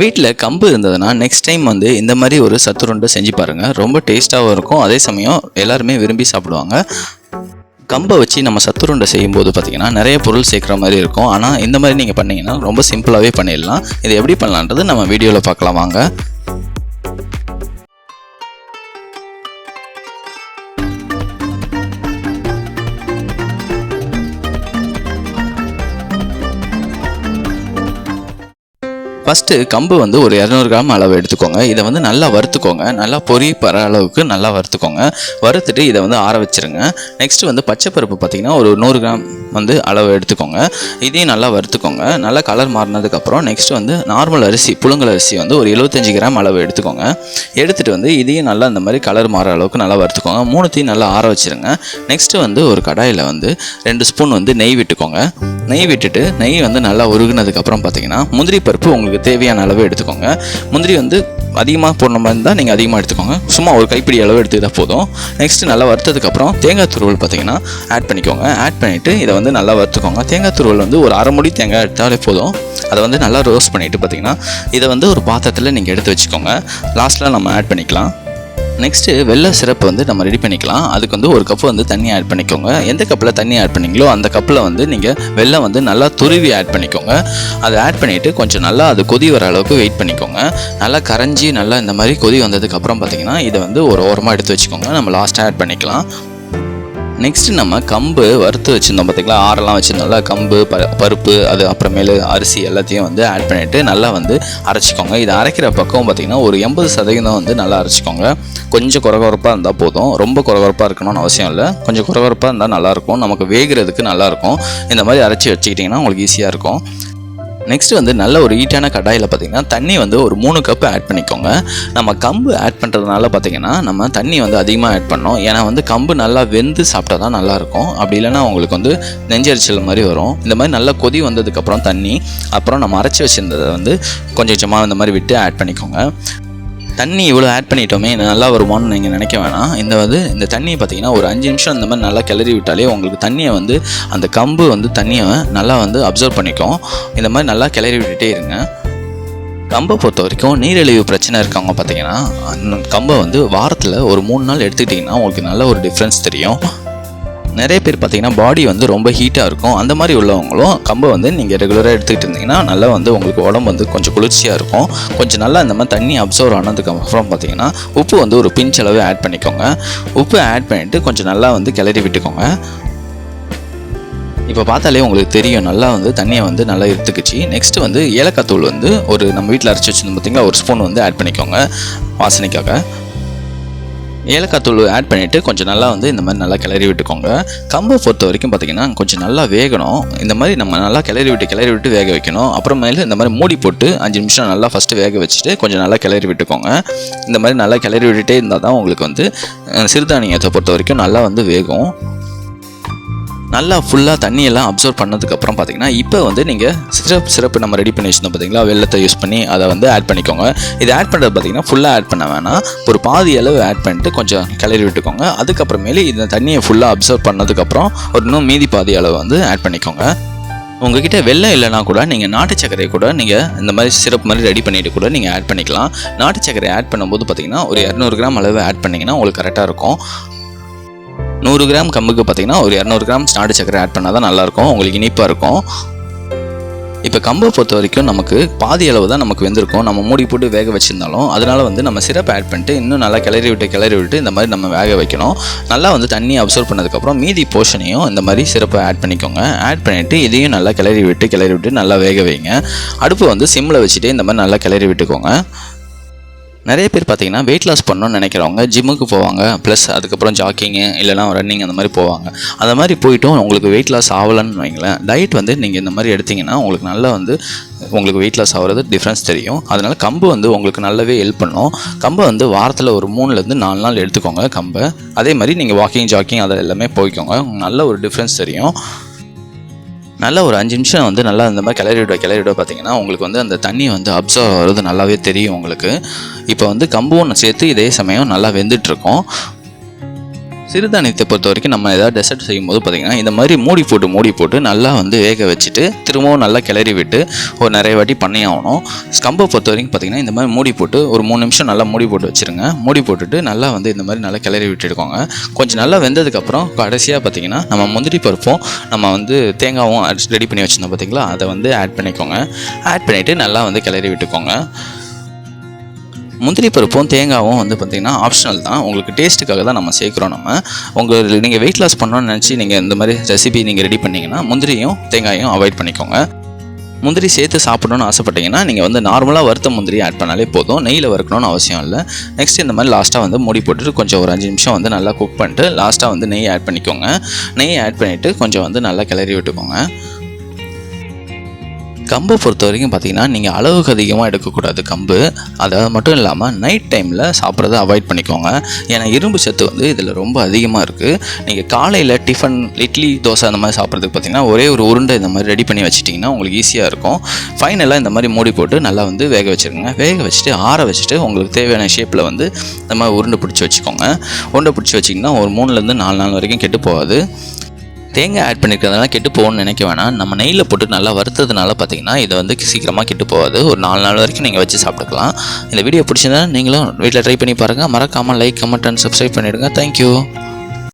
வீட்டில் கம்பு இருந்ததுன்னா நெக்ஸ்ட் டைம் வந்து இந்த மாதிரி ஒரு சத்துருண்டை செஞ்சு பாருங்கள் ரொம்ப டேஸ்ட்டாகவும் இருக்கும். அதே சமயம் எல்லாருமே விரும்பி சாப்பிடுவாங்க. கம்பை வச்சு நம்ம சத்துருண்டை செய்யும்போது பார்த்தீங்கன்னா நிறைய பொருள் சேர்க்குற மாதிரி இருக்கும். ஆனால் இந்த மாதிரி நீங்கள் பண்ணிங்கன்னா ரொம்ப சிம்பிளாகவே பண்ணிடலாம். இது எப்படி பண்ணலான்றது நம்ம வீடியோவில் பார்க்கலாம். வாங்க. ஃபஸ்ட்டு கம்பு வந்து ஒரு இரநூறு கிராம் அளவு எடுத்துக்கோங்க. இதை வந்து நல்லா வறுத்துக்கோங்க. நல்லா பொரி பர அளவுக்கு நல்லா வறுத்துக்கோங்க. வறுத்துட்டு இதை வந்து ஆற வச்சிருங்க. நெக்ஸ்ட்டு வந்து பச்சை பருப்பு பார்த்தீங்கன்னா ஒரு நூறு கிராம் வந்து அளவு எடுத்துக்கோங்க. இதையும் நல்லா வறுத்துக்கோங்க. நல்லா கலர் மாறினதுக்கப்புறம் நெக்ஸ்ட்டு வந்து நார்மல் அரிசி புழுங்கல் அரிசி வந்து ஒரு 75 கிராம் அளவு எடுத்துக்கோங்க. எடுத்துகிட்டு வந்து இதையும் நல்லா அந்த மாதிரி கலர் மாற அளவுக்கு நல்லா வறுத்துக்கோங்க. மூணுத்தையும் நல்லா ஆற வச்சிருங்க. நெக்ஸ்ட்டு வந்து ஒரு கடாயில் வந்து ரெண்டு ஸ்பூன் வந்து நெய் விட்டுக்கோங்க. நெய் விட்டுட்டு நெய் வந்து நல்லா உருகுனதுக்கப்புறம் பார்த்தீங்கன்னா முந்திரி பருப்பு உங்களுக்கு தேவையான அளவு எடுத்துக்கோங்க. முந்திரி வந்து அதிகமாக போடுற மாதிரி இருந்தால் நீங்கள் அதிகமாக எடுத்துக்கோங்க. சும்மா ஒரு கைப்பிடி அளவு எடுத்துக்கிட்டால் போதும். நெக்ஸ்ட்டு நல்லா வறுத்ததுக்கப்புறம் தேங்காய் துருவல் பார்த்தீங்கன்னா ஆட் பண்ணிக்கோங்க. ஆட் பண்ணிவிட்டு இதை வந்து நல்லா வறுத்துக்கோங்க. தேங்காய் துருவல் வந்து ஒரு அரை முடி தேங்காய் எடுத்தாலே போதும். அதை வந்து நல்லா ரோஸ்ட் பண்ணிவிட்டு பார்த்தீங்கன்னா இதை வந்து ஒரு பாத்திரத்தில் நீங்கள் எடுத்து வச்சுக்கோங்க. லாஸ்ட்டில் நம்ம ஆட் பண்ணிக்கலாம். நெக்ஸ்ட்டு வெள்ளை சிறப்பு வந்து நம்ம ரெடி பண்ணிக்கலாம். அதுக்கு வந்து ஒரு கப்பு வந்து தண்ணி ஆட் பண்ணிக்கோங்க. எந்த கப்பில் தண்ணி ஆட் பண்ணீங்களோ அந்த கப்பில் வந்து நீங்கள் வெள்ளம் வந்து நல்லா துருவி ஆட் பண்ணிக்கோங்க. அதை ஆட் பண்ணிவிட்டு கொஞ்சம் நல்லா அது கொதி வர அளவுக்கு வெயிட் பண்ணிக்கோங்க. நல்லா கரைஞ்சி நல்லா இந்த மாதிரி கொதி வந்ததுக்கப்புறம் பார்த்தீங்கன்னா இதை வந்து ஒரு ஓரமாக எடுத்து வச்சுக்கோங்க. நம்ம லாஸ்ட்டாக ஆட் பண்ணிக்கலாம். நெக்ஸ்ட் நம்ம கம்பு வறுத்து வச்சுருந்தோம் பார்த்திங்களா ஆறெல்லாம் வச்சுருந்தோம்ல கம்பு ப பருப்பு அது அப்புறமேலு அரிசி எல்லாத்தையும் வந்து ஆட் பண்ணிவிட்டு நல்லா வந்து அரைச்சிக்கோங்க. இது அரைக்கிற பக்கம் பார்த்தீங்கன்னா ஒரு எண்பது சதவீதம் வந்து நல்லா அரைச்சிக்கோங்க. கொஞ்சம் குறகுறப்பாக இருந்தால் போதும். ரொம்ப குறகுறப்பாக இருக்கணும்னு அவசியம் இல்லை. கொஞ்சம் குறகுறப்பாக இருந்தால் நல்லாயிருக்கும் நமக்கு வேகிறதுக்கு நல்லாயிருக்கும் இந்த மாதிரி அரைச்சி வச்சுக்கிட்டிங்கன்னா உங்களுக்கு ஈஸியாக இருக்கும். நெக்ஸ்ட் வந்து நல்ல ஒரு ஹீட்டான கடாயில் பார்த்தீங்கன்னா தண்ணி வந்து ஒரு மூணு கப் ஆட் பண்ணிக்கோங்க. நம்ம கம்பு ஆட் பண்ணுறதுனால பார்த்தீங்கன்னா நம்ம தண்ணி வந்து அதிகமாக ஆட் பண்ணோம். ஏன்னா வந்து கம்பு நல்லா வெந்து சாப்பிட்டா தான் நல்லாயிருக்கும். அப்படி இல்லைன்னா உங்களுக்கு வந்து நெஞ்சரிச்சல் மாதிரி வரும். இந்த மாதிரி நல்லா கொதி வந்ததுக்கப்புறம் தண்ணி அப்புறம் நம்ம அரைச்சி வச்சுருந்ததை வந்து கொஞ்சம் கொஞ்சமாக இந்த மாதிரி விட்டு ஆட் பண்ணிக்கோங்க. தண்ணி இவ்வளோ ஆட் பண்ணிட்டோமே இது நல்லா வருமான்னு நீங்கள் நினைக்க வேணாம். இந்த வந்து இந்த தண்ணியை பார்த்தீங்கன்னா ஒரு அஞ்சு நிமிஷம் இந்த மாதிரி நல்லா கிளறி விட்டாலே உங்களுக்கு தண்ணியை வந்து அந்த கம்பு வந்து தண்ணியை நல்லா வந்து அப்சர்வ் பண்ணிக்கும். இந்த மாதிரி நல்லா கிளறி விட்டுட்டே இருங்க. கம்பை பொறுத்த வரைக்கும் நீரிழிவு பிரச்சனை இருக்கவங்க பார்த்தீங்கன்னா அந்த கம்பை வந்து வாரத்தில் ஒரு மூணு நாள் எடுத்துக்கிட்டிங்கன்னா உங்களுக்கு நல்ல ஒரு டிஃப்ரென்ஸ் தெரியும். நிறைய பேர் பார்த்தீங்கன்னா பாடி வந்து ரொம்ப ஹீட்டாக இருக்கும். அந்த மாதிரி உள்ளவங்களும் கம்பை வந்து நீங்கள் ரெகுலராக எடுத்துக்கிட்டு இருந்தீங்கன்னா நல்லா வந்து உங்களுக்கு உடம்பு வந்து கொஞ்சம் குளிர்ச்சியாக இருக்கும். கொஞ்சம் நல்லா இந்த மாதிரி தண்ணி அப்சர்வ் ஆனதுக்கு அப்புறம் பார்த்தீங்கன்னா உப்பு வந்து ஒரு பிஞ்ச் அளவு ஆட் பண்ணிக்கோங்க. உப்பு ஆட் பண்ணிவிட்டு கொஞ்சம் நல்லா வந்து கிளறி விட்டுக்கோங்க. இப்போ பார்த்தாலே உங்களுக்கு தெரியும் நல்லா வந்து தண்ணியை வந்து நல்லா எடுத்துக்கிச்சு. நெக்ஸ்ட் வந்து ஏலக்காய் தூள் வந்து ஒரு நம்ம வீட்டில் அரைச்சி வச்சிருந்தோம் பார்த்தீங்களா ஒரு ஸ்பூன் வந்து ஆட் பண்ணிக்கோங்க. வாசனைக்காக. ஏலக்காய் தூள் ஆட் பண்ணிவிட்டு கொஞ்சம் நல்லா வந்து இந்த மாதிரி நல்லா கிளறி விட்டுக்கோங்க. கம்பை பொறுத்த வரைக்கும் பார்த்தீங்கன்னா கொஞ்சம் நல்லா வேகணும். இந்த மாதிரி நம்ம நல்லா கிளறி விட்டு கிளறி விட்டு வேக வைக்கணும். அப்புறமேல இந்த மாதிரி மூடி போட்டு அஞ்சு நிமிஷம் நல்லா ஃபஸ்ட்டு வேக வச்சுட்டு கொஞ்சம் நல்லா கிளறி விட்டுக்கோங்க. இந்த மாதிரி நல்லா கிளறி விட்டுட்டே இருந்தால் தான் உங்களுக்கு வந்து சிறுதானியத்தை பொறுத்த வரைக்கும் நல்லா வந்து வேகும். நல்லா ஃபுல்லாக தண்ணியெல்லாம் அப்சர்வ் பண்ணதுக்கப்புறம் பார்த்தீங்கன்னா இப்போ வந்து நீங்கள் சிரப் சிறப்பு நம்ம ரெடி பண்ணி வச்சிருந்தோம் பார்த்தீங்களா வெள்ளத்தை யூஸ் பண்ணி அதை வந்து ஆட் பண்ணிக்கோங்க. இது ஆட் பண்ணுறது பார்த்தீங்கன்னா ஃபுல்லாக ஆட் பண்ண வேணாம். ஒரு பாதி அளவு ஆட் பண்ணிட்டு கொஞ்சம் கிளறி விட்டுக்கோங்க. அதுக்கப்புறமேலு இந்த தண்ணியை ஃபுல்லாக அப்சர்வ் பண்ணதுக்கப்புறம் ஒரு இன்னும் மீதி பாதி அளவு வந்து ஆட் பண்ணிக்கோங்க. உங்ககிட்ட வெள்ளம் இல்லைனா கூட நீங்கள் நாட்டு சர்க்கரையை கூட நீங்கள் இந்த மாதிரி சிரப் மாதிரி ரெடி பண்ணிட்டு கூட நீங்கள் ஆட் பண்ணிக்கலாம். நாட்டு சர்க்கரை ஆட் பண்ணும்போது பார்த்தீங்கன்னா ஒரு இரநூறு கிராம் அளவு ஆட் பண்ணிங்கன்னா உங்களுக்கு கரெக்டாக இருக்கும். நூறு கிராம் கம்புக்கு பார்த்தீங்கன்னா ஒரு இரநூறு கிராம் நாட்டு சக்கரை ஆட் பண்ணால் தான் நல்லாயிருக்கும். உங்களுக்கு இனிப்பாக இருக்கும். இப்போ கம்பை பொறுத்த வரைக்கும் நமக்கு பாதி அளவு தான் நமக்கு வெந்திருக்கும். நம்ம மூடி போட்டு வேக வச்சுருந்தாலும் அதனால் வந்து நம்ம சிரப் ஆட் பண்ணிட்டு இன்னும் நல்லா கிளறி விட்டு கிளறி விட்டு இந்த மாதிரி நம்ம வேக வைக்கணும். நல்லா வந்து தண்ணி அப்சர்வ் பண்ணதுக்கப்புறம் மீதி போர்ஷனையும் இந்த மாதிரி சிரப்பை ஆட் பண்ணிக்கோங்க. ஆட் பண்ணிவிட்டு இதையும் நல்லா கிளறி விட்டு கிளறி விட்டு நல்லா வேக வைங்க. அடுப்பு வந்து சிம்மில் வச்சுட்டு இந்த மாதிரி நல்லா கிளறி விட்டுக்கோங்க. நிறைய பேர் பார்த்தீங்கன்னா வெயிட் லாஸ் பண்ணணும்னு நினைக்கிறவங்க ஜிம்முக்கு போவாங்க. ப்ளஸ் அதுக்கப்புறம் ஜாக்கிங்கு இல்லைனா ரன்னிங் அந்த மாதிரி போவாங்க. அந்த மாதிரி போயிட்டும் உங்களுக்கு வெயிட் லாஸ் ஆகலன்னு வைங்களேன். டயட் வந்து நீங்கள் இந்த மாதிரி எடுத்தீங்கன்னா உங்களுக்கு நல்லா வந்து உங்களுக்கு வெயிட் லாஸ் ஆகிறது டிஃப்ரென்ஸ் தெரியும். அதனால் கம்பு வந்து உங்களுக்கு நல்லாவே ஹெல்ப் பண்ணும். கம்பை வந்து வாரத்தில் ஒரு மூணுலேருந்து நாலு நாள் எடுத்துக்கோங்க கம்பை. அதே மாதிரி நீங்கள் வாக்கிங் ஜாக்கிங் அதை எல்லாமே போய்க்கோங்க நல்ல ஒரு டிஃப்ரென்ஸ் தெரியும். நல்லா ஒரு அஞ்சு நிமிஷம் வந்து நல்லா இந்த மாதிரி கிளறி விட கிளறி விட பார்த்தீங்கன்னா உங்களுக்கு வந்து அந்த தண்ணி வந்து அப்சர்வ் ஆகிறது நல்லாவே தெரியும் உங்களுக்கு. இப்போ வந்து கம்பும் சேர்த்து இதே சமயம் நல்லா வெந்துட்டுருக்கோம். சிறுதானியத்தை பொறுத்த வரைக்கும் நம்ம ஏதாவது டெசர்ட் செய்யும்போது பார்த்தீங்கன்னா இந்த மாதிரி மூடி போட்டு மூடி போட்டு நல்லா வந்து வேக வச்சுட்டு திரும்பவும் நல்லா கிளறி விட்டு ஒரு நிறைய வாட்டி பண்ணி ஆகணும். ஸ்கம்பை பொறுத்த வரைக்கும் பார்த்தீங்கன்னா இந்த மாதிரி மூடி போட்டு ஒரு மூணு நிமிஷம் நல்லா மூடி போட்டு வச்சுருங்க. மூடி போட்டுட்டு நல்லா வந்து இந்த மாதிரி நல்லா கிளறி விட்டுடுக்கோங்க கொஞ்சம் நல்லா வெந்ததுக்கப்புறம் கடைசியாக பார்த்தீங்கன்னா நம்ம முந்திரி பருப்பும் நம்ம வந்து தேங்காவும் ரெடி பண்ணி வச்சுருந்தோம் பார்த்தீங்களா? அதை வந்து ஆட் பண்ணிக்கோங்க. ஆட் பண்ணிவிட்டு நல்லா வந்து கிளறி விட்டுக்கோங்க. முந்திரி பருப்பும் தேங்காவும் வந்து பார்த்திங்கன்னா ஆப்ஷனல் தான். உங்களுக்கு டேஸ்ட்டுக்காக தான் நம்ம சேர்க்குறோம் நம்ம. உங்கள் நீங்கள் வெயிட் லாஸ் பண்ணணும்னு நினச்சி நீங்கள் இந்த மாதிரி ரெசிபி நீங்கள் ரெடி பண்ணிங்கன்னா முந்திரியும் தேங்காயும் அவாய்ட் பண்ணிக்கோங்க. முந்திரி சேர்த்து சாப்பிடணும்னு ஆசைப்பட்டீங்கன்னா நீங்கள் வந்து நார்மலாக வறுத்த முந்திரி ஆட் பண்ணாலே போதும். நெய்யில் வறுக்கணும்னு அவசியம் இல்லை. நெக்ஸ்ட் இந்த மாதிரி லாஸ்ட்டாக வந்து மூடி போட்டுட்டு கொஞ்சம் ஒரு அஞ்சு நிமிஷம் வந்து நல்லா குக் பண்ணிட்டு லாஸ்ட்டாக வந்து நெய் ஆட் பண்ணிக்கோங்க. நெய் ஆட் பண்ணிவிட்டு கொஞ்சம் வந்து நல்லா கிளறி விட்டுக்கோங்க. கம்பை பொறுத்த வரைக்கும் பார்த்தீங்கன்னா நீங்கள் அளவுக்கு அதிகமாக எடுக்கக்கூடாது கம்பு. அதை மட்டும் இல்லாமல் நைட் டைமில் சாப்பிட்றத அவாய்ட் பண்ணிக்கோங்க. ஏன்னா இரும்பு சத்து வந்து இதில் ரொம்ப அதிகமாக இருக்குது நீங்கள் காலையில் டிஃபன் இட்லி தோசை அந்த மாதிரி சாப்பிட்றதுக்கு பார்த்தீங்கன்னா ஒரே ஒரு உருண்டை இந்த மாதிரி ரெடி பண்ணி வச்சிட்டிங்கன்னா உங்களுக்கு ஈஸியாக இருக்கும். ஃபைனலாக இந்த மாதிரி மூடி போட்டு நல்லா வந்து வேக வச்சுருங்க. வேக வச்சுட்டு ஆற வச்சுட்டு உங்களுக்கு தேவையான ஷேப்பில் வந்து இந்த மாதிரி உருண்டை பிடிச்சி வச்சுக்கோங்க. உருண்டை பிடிச்சி வச்சிங்கன்னா ஒரு மூணுலேருந்து நாலு நாள் வரைக்கும் கெட்டு போகாது. தேங்காய் ஆட் பண்ணிக்கிறதுனால கெட்டு போகணும்னு நினைக்க வேணாம். நம்ம நெய்யில் போட்டு நல்லா வறுத்ததுனால பார்த்தீங்கன்னா இதை வந்து சீக்கிரமாக கெட்டு போகாது. ஒரு நாலு நாள் வரைக்கும் நீங்கள் வச்சு சாப்பிட்டுக்கலாம். இந்த வீடியோ பிடிச்சிருந்தா நீங்களும் வீட்டில் ட்ரை பண்ணி பாருங்கள் மறக்காமல் லைக் கமெண்ட் அண்ட் சப்ஸ்கிரைப் பண்ணிவிடுங்க தேங்க்யூ